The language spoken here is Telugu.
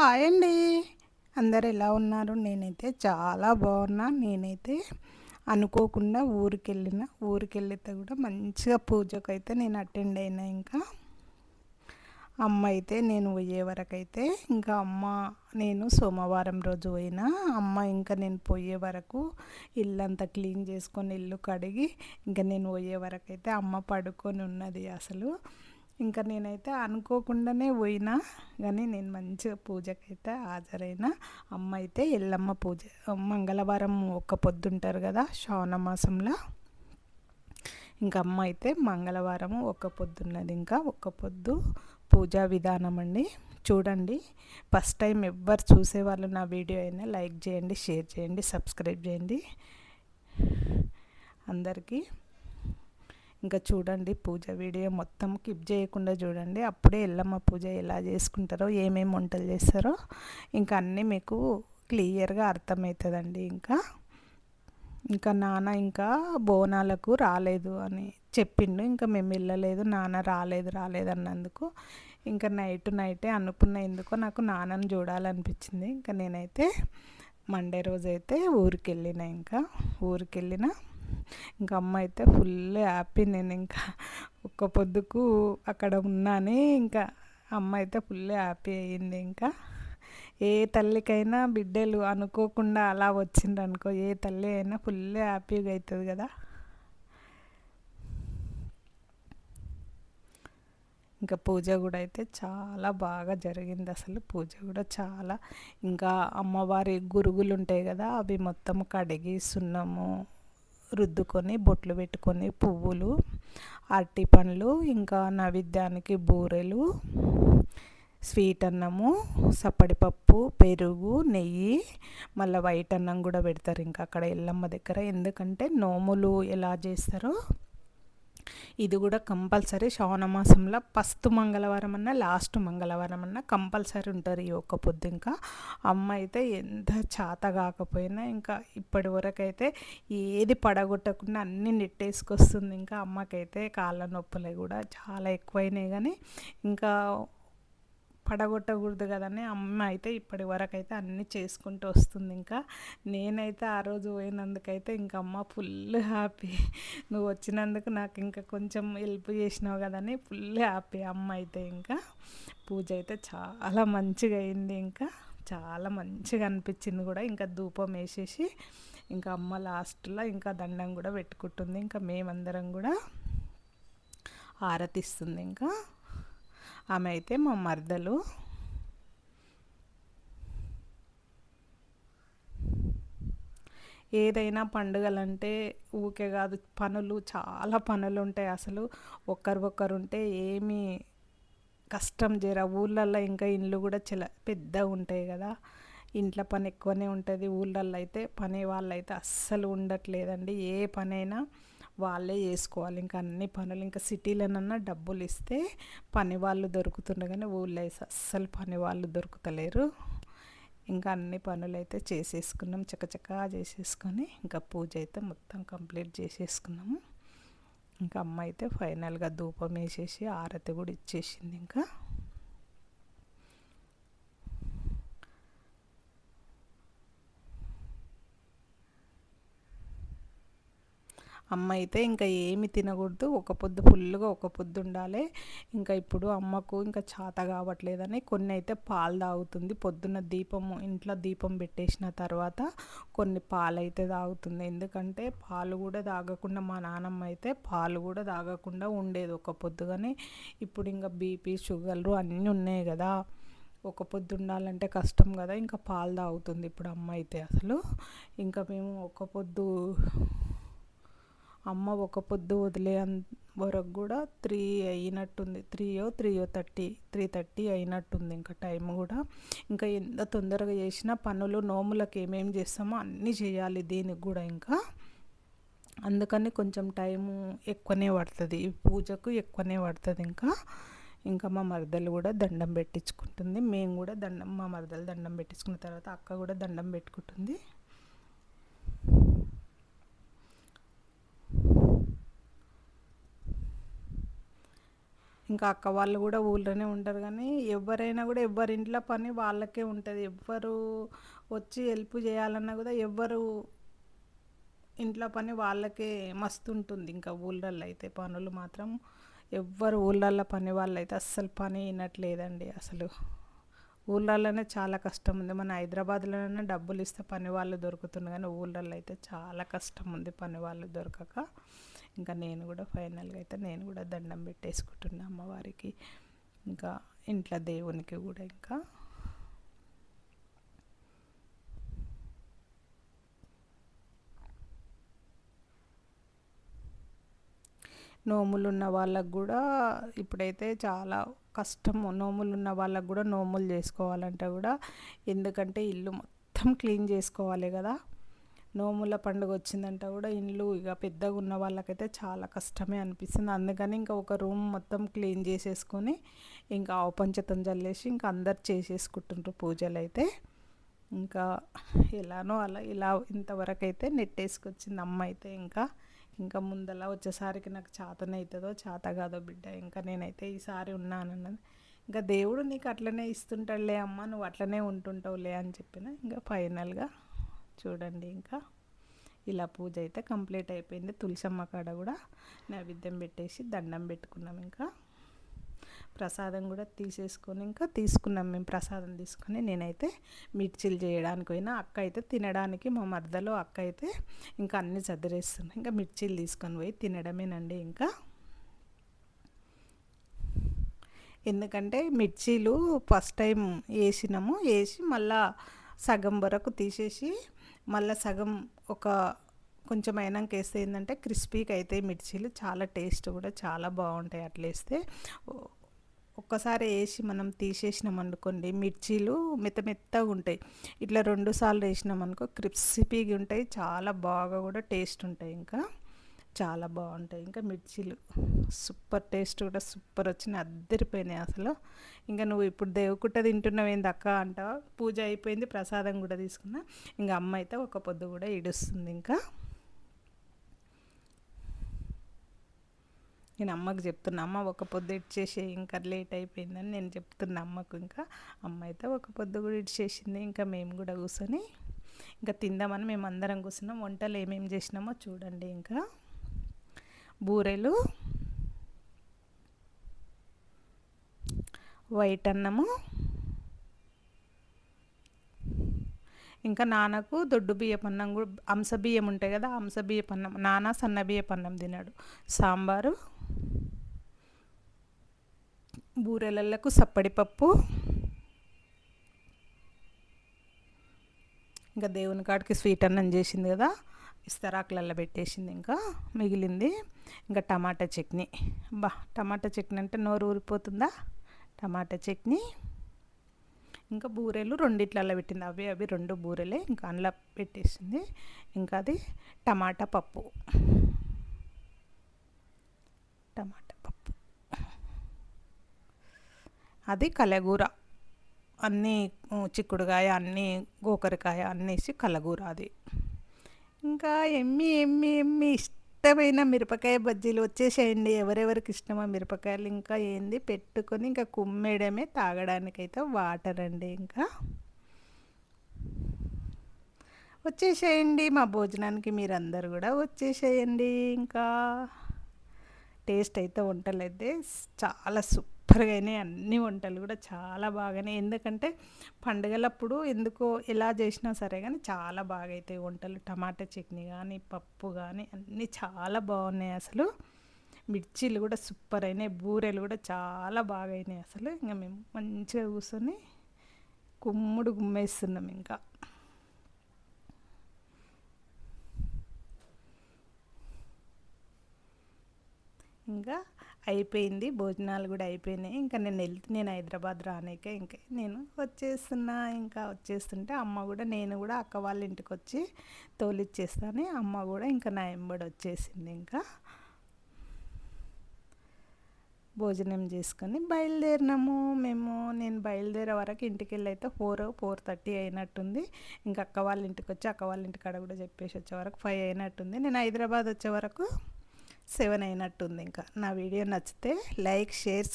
హాయ్ అండి. అందరు ఎలా ఉన్నారు? నేనైతే చాలా బాగున్నా. నేనైతే అనుకోకుండా ఊరికి వెళ్ళిన ఊరికి వెళ్ళితే కూడా మంచిగా పూజకు అయితే నేను అటెండ్ అయినా ఇంకా. అమ్మ అయితే నేను పోయే వరకు అయితే ఇంకా అమ్మ నేను సోమవారం రోజు పోయినా. అమ్మ ఇంకా నేను పోయే వరకు ఇల్లంతా క్లీన్ చేసుకొని ఇల్లు కడిగి ఇంకా నేను పోయే వరకు అయితే అమ్మ పడుకొని ఉన్నది అసలు. ఇంకా నేనైతే అనుకోకుండానే పోయినా కానీ నేను మంచిగా పూజకైతే హాజరైన. అమ్మ అయితే ఎల్లమ్మ పూజ మంగళవారం ఒక్క పొద్దుంటారు కదా శ్రావణ మాసంలో. ఇంకా అమ్మ అయితే మంగళవారం ఒక్క పొద్దున్నది ఇంకా ఒక్క పొద్దు పూజా విధానం అండి. చూడండి ఫస్ట్ టైం ఎవ్వరు చూసేవాళ్ళు నా వీడియో అయినా లైక్ చేయండి షేర్ చేయండి సబ్స్క్రైబ్ చేయండి. అందరికీ ఇంకా చూడండి పూజ వీడియో మొత్తం కిప్ చేయకుండా చూడండి. అప్పుడే ఎల్లమ్మ పూజ ఎలా చేసుకుంటారో ఏమేమి వంటలు చేస్తారో ఇంకా అన్నీ మీకు క్లియర్గా అర్థమవుతుందండి ఇంకా. ఇంకా నాన్న ఇంకా బోనాలకు రాలేదు అని చెప్పిండు. ఇంకా మేము వెళ్ళలేదు. నాన్న రాలేదు రాలేదు అన్నందుకు. ఇంకా నైట్ నైటే అనుకున్న ఎందుకో నాకు నాన్నని చూడాలనిపించింది. ఇంకా నేనైతే మండే రోజైతే ఊరికి వెళ్ళిన ఇంకా. ఊరికి వెళ్ళిన ఇంకా అమ్మ అయితే ఫుల్ హ్యాపీ నేను ఇంకా ఒక్క పొద్దుకు అక్కడ ఉన్నానే. ఇంకా అమ్మ అయితే ఫుల్ హ్యాపీ అయ్యింది. ఇంకా ఏ తల్లికైనా బిడ్డలు అనుకోకుండా అలా వచ్చిండ్రు అనుకో ఏ తల్లి అయినా ఫుల్ హ్యాపీగా అవుతుంది కదా. ఇంకా పూజ కూడా అయితే చాలా బాగా జరిగింది అసలు. పూజ కూడా చాలా. ఇంకా అమ్మవారి గురుగులు ఉంటాయి కదా అవి మొత్తం కడిగి సున్నము రుద్దుకొని బొట్లు పెట్టుకొని పువ్వులు అరటి పండ్లు ఇంకా నైవేద్యానికి బూరెలు స్వీట్ అన్నము సప్పడిపప్పు పెరుగు నెయ్యి మళ్ళీ వైట్ అన్నం కూడా పెడతారు. ఇంకా అక్కడ ఎల్లమ్మ దగ్గర. ఎందుకంటే నోములు ఎలా చేస్తారో ఇది కూడా కంపల్సరీ శ్రావణ మాసంలో ఫస్ట్ మంగళవారం అన్నా లాస్ట్ మంగళవారం అన్నా కంపల్సరీ ఉంటారు ఈ ఒక్క పొద్దు ఇంకా. అమ్మ అయితే ఎంత చాత కాకపోయినా ఇంకా ఇప్పటి వరకు అయితే ఏది పడగొట్టకుండా అన్నీ నెట్టేసుకొస్తుంది. ఇంకా అమ్మకైతే కాళ్ళ నొప్పులు కూడా చాలా ఎక్కువైనాయి కానీ ఇంకా పడగొట్టకూడదు కదని అమ్మ అయితే ఇప్పటి వరకు అయితే అన్నీ చేసుకుంటూ వస్తుంది ఇంకా. నేనైతే ఆ రోజు పోయినందుకైతే ఇంకా అమ్మ ఫుల్ హ్యాపీ. నువ్వు వచ్చినందుకు నాకు ఇంకా కొంచెం హెల్ప్ చేసినావు కదని ఫుల్ హ్యాపీ అమ్మ అయితే ఇంకా. పూజ అయితే చాలా మంచిగా అయింది ఇంకా. చాలా మంచిగా అనిపించింది కూడా ఇంకా ధూపం వేసేసి ఇంకా అమ్మ లాస్ట్లో ఇంకా దండం కూడా పెట్టుకుంటుంది ఇంకా మేమందరం కూడా ఆరతిస్తుంది ఇంకా. ఆమె అయితే మా మరదలు. ఏదైనా పండుగలంటే ఊకే కాదు పనులు చాలా పనులు ఉంటాయి అసలు. ఒక్కరు ఒక్కరు ఉంటే ఏమీ కష్టం జర ఊళ్ళల్లో ఇంకా ఇండ్లు కూడా చాలా పెద్దగా ఉంటాయి కదా. ఇంట్లో పని ఎక్కువనే ఉంటుంది. ఊళ్ళల్లో అయితే పని వాళ్ళు అయితే అస్సలు ఉండట్లేదండి. ఏ పనైనా వాళ్ళే చేసుకోవాలి. ఇంకా అన్ని పనులు ఇంకా సిటీలోనన్నా డబ్బులు ఇస్తే పని వాళ్ళు దొరుకుతుండగానే కానీ ఊళ్ళో అస్సలు పని వాళ్ళు దొరుకుతలేరు. ఇంకా అన్ని పనులు అయితే చేసేసుకున్నాం. చకచకా చేసేసుకొని ఇంకా పూజ అయితే మొత్తం కంప్లీట్ చేసేసుకున్నాము. ఇంకా అమ్మ అయితే ఫైనల్గా ధూపం వేసేసి ఆరతి కూడా ఇచ్చేసింది ఇంకా. అమ్మ అయితే ఇంకా ఏమి తినకూడదు. ఒక పొద్దు ఫుల్గా ఒక పొద్దు ఉండాలి. ఇంకా ఇప్పుడు అమ్మకు ఇంకా చాత కావట్లేదని కొన్ని అయితే పాలు తాగుతుంది. పొద్దున్న దీపము ఇంట్లో దీపం పెట్టేసిన తర్వాత కొన్ని పాలు అయితే తాగుతుంది. ఎందుకంటే పాలు కూడా తాగకుండా మా నానమ్మ అయితే పాలు కూడా తాగకుండా ఉండేది ఒక పొద్దు కానీ ఇప్పుడు ఇంకా బీపీ షుగర్లు అన్నీ ఉన్నాయి కదా. ఒక పొద్దు ఉండాలంటే కష్టం కదా. ఇంకా పాలు తాగుతుంది ఇప్పుడు అమ్మ అయితే అసలు. ఇంకా మేము ఒక పొద్దు అమ్మ ఒక పొద్దు వదిలే వరకు కూడా త్రీ అయినట్టుంది. త్రీయో త్రీయో థర్టీ త్రీ థర్టీ అయినట్టుంది ఇంకా టైం కూడా. ఇంకా ఎంత తొందరగా చేసినా పనులు నోములకు ఏమేమి చేస్తామో అన్నీ చేయాలి దీనికి కూడా ఇంకా. అందుకని కొంచెం టైము ఎక్కువనే పడుతుంది. పూజకు ఎక్కువనే పడుతుంది ఇంకా. ఇంకా మా మరదలు కూడా దండం పెట్టించుకుంటుంది. మేము కూడా దండం మా మరదలు దండం పెట్టించుకున్న తర్వాత అక్క కూడా దండం పెట్టుకుంటుంది. ఇంకా అక్క వాళ్ళు కూడా ఊళ్ళోనే ఉంటారు కానీ ఎవరైనా కూడా ఎవరి ఇంట్లో పని వాళ్ళకే ఉంటుంది. ఎవ్వరు వచ్చి హెల్ప్ చేయాలన్నా కూడా ఎవ్వరు ఇంట్లో పని వాళ్ళకే మస్తు ఉంటుంది. ఇంకా ఊళ్ళల్లో అయితే పనులు మాత్రం ఎవ్వరు ఊళ్ళల్లో పని వాళ్ళు అయితే అస్సలు పని వినట్లేదండి అసలు. ఊళ్ళల్లోనే చాలా కష్టం ఉంది. మన హైదరాబాద్లోనే డబ్బులు ఇస్తే పని వాళ్ళు దొరుకుతుంది కానీ ఊళ్ళల్లో అయితే చాలా కష్టం ఉంది పని వాళ్ళు దొరకక. ఇంకా నేను కూడా ఫైనల్గా అయితే నేను కూడా దండం పెట్టేసుకుంటున్నా అమ్మవారికి. ఇంకా ఇంట్లో దేవునికి కూడా ఇంకా. నోములు ఉన్న వాళ్ళకు కూడా ఇప్పుడైతే చాలా కష్టము నోములు ఉన్న వాళ్ళకు కూడా నోములు చేసుకోవాలంటే కూడా. ఎందుకంటే ఇల్లు మొత్తం క్లీన్ చేసుకోవాలి కదా. నోముల పండుగ వచ్చిందంటే కూడా ఇండ్లు ఇక పెద్దగా ఉన్న వాళ్ళకైతే చాలా కష్టమే అనిపిస్తుంది. అందుకని ఇంకా ఒక రూమ్ మొత్తం క్లీన్ చేసేసుకొని ఇంకా ఆవుపంచతం చల్లేసి ఇంకా అందరు చేసేసుకుంటుండ్రు పూజలు అయితే. ఇంకా ఎలానో అలా ఇలా ఇంతవరకు అయితే నెట్టేసుకొచ్చింది అమ్మ అయితే ఇంకా. ఇంకా ముందలా వచ్చేసరికి నాకు చేతనవుతుందో చేత కాదో బిడ్డ ఇంకా నేనైతే ఈసారి ఉన్నానన్నది. ఇంకా దేవుడు నీకు అట్లనే ఇస్తుంటాడులే అమ్మ నువ్వు అట్లనే ఉంటుంటావులే అని చెప్పిన. ఇంకా ఫైనల్గా చూడండి ఇంకా. ఇలా పూజ అయితే కంప్లీట్ అయిపోయింది. తులసమ్మ కాడ కూడా నైవేద్యం పెట్టేసి దండం పెట్టుకున్నాం ఇంకా. ప్రసాదం కూడా తీసేసుకొని ఇంకా తీసుకున్నాం మేము ప్రసాదం తీసుకొని. నేనైతే మిర్చిలు చేయడానికి పోయినా అక్క అయితే తినడానికి మా మర్దలో అక్క అయితే ఇంకా అన్నీ చదిరేస్తున్నాం ఇంకా మిర్చిలు తీసుకొని పోయి తినడమేనండి ఇంకా. ఎందుకంటే మిర్చీలు ఫస్ట్ టైం వేసినాము. వేసి మళ్ళా సగం వరకు తీసేసి మళ్ళీ సగం ఒక కొంచెం అయినాక వేస్తే ఏంటంటే క్రిస్పీగా అయితే మిర్చీలు చాలా టేస్ట్ కూడా చాలా బాగుంటాయి అట్లా వేస్తే. ఒక్కసారి వేసి మనం తీసేసినాం అనుకోండి మిర్చీలు మెత్త మెత్తగా ఉంటాయి. ఇట్లా రెండు సార్లు వేసినాం అనుకో క్రిస్పీగా ఉంటాయి చాలా బాగా కూడా టేస్ట్ ఉంటాయి ఇంకా. చాలా బాగుంటాయి. ఇంకా మిర్చీలు సూపర్ టేస్ట్ కూడా సూపర్ వచ్చినాయి. అద్దరిపోయినాయి అసలు. ఇంకా నువ్వు ఇప్పుడు దేవుకుంట తింటున్నావు ఏంది అక్క అంటావా? పూజ అయిపోయింది ప్రసాదం కూడా తీసుకున్నా. ఇంకా అమ్మ అయితే ఒక పొద్దు కూడా ఇడుస్తుంది ఇంకా. నేను అమ్మకు చెప్తున్నా అమ్మ ఒక పొద్దు ఇచ్చేసి ఇంకా లేట్ అయిపోయిందని నేను చెప్తున్నా అమ్మకు ఇంకా. అమ్మ అయితే ఒక పొద్దు కూడా ఇచ్చేసింది ఇంకా మేము కూడా కూర్చొని ఇంకా తిందామని మేము అందరం కూర్చున్నాం వంటలు ఏమేమి చేసినామో చూడండి ఇంకా. బూరెలు వైట్ అన్నము ఇంకా నాన్నకు దొడ్డు బియ్యపన్నం కూడా అంశ బియ్యం ఉంటాయి కదా అంశ బియ్యం అన్నం నాన్న సన్న బియ్యం అన్నం తిన్నాడు సాంబారు బూరెలకు సప్పడిపప్పు ఇంకా దేవుని కాడికి స్వీట్ అన్నం చేసింది కదా. ఇస్తరాకులల్లో పెట్టేసింది ఇంకా మిగిలింది. ఇంకా టమాటా చట్నీ. బా టమాటా చట్నీ అంటే నోరు ఊరిపోతుందా? టమాటా చట్నీ. ఇంకా బూరెలు రెండిట్లలో పెట్టింది. అవి అవి రెండు బూరెలే ఇంకా అందులో పెట్టేసింది. ఇంకా అది టమాటా పప్పు. టమాటా పప్పు. అది కలగూర. అన్నీ చిక్కుడుకాయ అన్నీ గోకరకాయ అన్నేసి కలగూర అది. ఇంకా ఎమ్మి ఎమ్మి ఎమ్మి ఇష్టమైన మిరపకాయ బజ్జీలు వచ్చేసేయండి. ఎవరెవరికి ఇష్టమో మిరపకాయలు ఇంకా ఏంది పెట్టుకొని ఇంకా కుమ్మేయడమే తాగడానికైతే వాటర్ అండి ఇంకా. వచ్చేసేయండి మా భోజనానికి మీరందరూ కూడా వచ్చేసేయండి ఇంకా. టేస్ట్ అయితే వంటలు అయితే చాలా సూపర్గా అయినాయి అన్ని వంటలు కూడా చాలా బాగానే. ఎందుకంటే పండుగలప్పుడు ఎందుకో ఎలా చేసినా సరే కానీ చాలా బాగా అవుతాయి వంటలు. టమాటా చట్నీ కానీ పప్పు కానీ అన్నీ చాలా బాగున్నాయి అసలు. మిర్చీలు కూడా సూపర్ అయినాయి బూరెలు కూడా చాలా బాగా అయినాయి అసలు. ఇంకా మేము మంచిగా కూర్చొని కుమ్ముడు గుమ్మేస్తున్నాం ఇంకా. ఇంకా అయిపోయింది. భోజనాలు కూడా అయిపోయినాయి. ఇంకా నేను వెళ్తే నేను హైదరాబాద్ రానిక ఇంకా నేను వచ్చేస్తున్నా. ఇంకా వచ్చేస్తుంటే అమ్మ కూడా నేను కూడా అక్క వాళ్ళ ఇంటికి వచ్చి తోలిచ్చేస్తాను. అమ్మ కూడా ఇంకా నా ఎంబడి వచ్చేసింది ఇంకా. భోజనం చేసుకొని బయలుదేరినాము మేము. నేను బయలుదేరే వరకు ఇంటికి వెళ్ళి అయితే ఫోర్ ఫోర్ థర్టీ అయినట్టుంది. ఇంకా అక్క వాళ్ళ ఇంటికి వచ్చి అక్క వాళ్ళ ఇంటికాడ కూడా చెప్పేసి వచ్చే వరకు ఫైవ్ అయినట్టుంది. నేను హైదరాబాద్ వచ్చే వరకు సెవెన్ అయినట్టుంది ఇంకా. నా వీడియో నచ్చితే లైక్ షేర్